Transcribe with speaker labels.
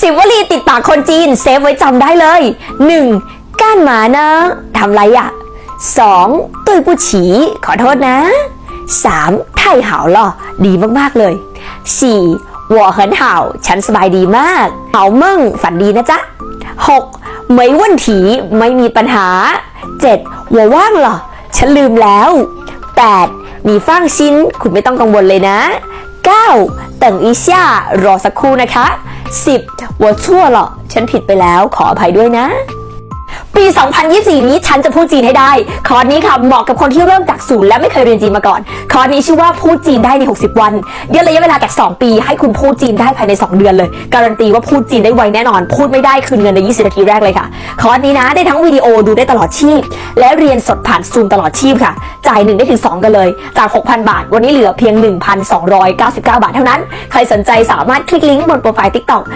Speaker 1: สิบวลีติดปากคนจีน เซฟไว้จำได้เลย 1. ก้านหมานะทำไรอะ 2. ตุยผู้ฉี ขอโทษนะ 3. ไท่หาวหล่อดีมากๆเลย 4. หัวเหินเห่าฉันสบายดีมากเห่าเมิ่งฝันดีนะจ๊ะ 6. ไม่วันถีไม่มีปัญหา 7. หัวว่างเหรอ ฉันลืมแล้ว 8. มีฟังชิ้น คุณไม่ต้องกังวลเลยนะ 9. เติ่งอีช่ารอสักครู่นะคะ 10. วัวชั่วหรอฉันผิดไปแล้วขออภัยด้วยนะ ปี 2024 นี้ฉันจะพูดจีนให้ได้ คอร์สนี้ค่ะเหมาะกับคนที่เริ่มจากศูนย์และไม่เคยเรียนจีนมาก่อน คอร์สนี้ชื่อว่าพูดจีนได้ใน 60 วันย่นระยะเวลาจาก 2 ปี ให้คุณพูดจีนได้ภายใน 2 เดือนเลย การันตีว่าพูดจีนได้ไวแน่นอน พูดไม่ได้คืนเงินใน 20 นาทีแรกเลยค่ะ คอร์สนี้นะได้ทั้งวิดีโอดูได้ตลอดชีพ และเรียนสดผ่านซูมตลอดชีพค่ะ จ่าย1ได้ถึง2 กันเลย จาก 6,000 บาท วันนี้เหลือเพียง 1,299 บาทเท่านั้น ใครสนใจสามารถคลิกลิงก์บนโปรไฟล์ TikTok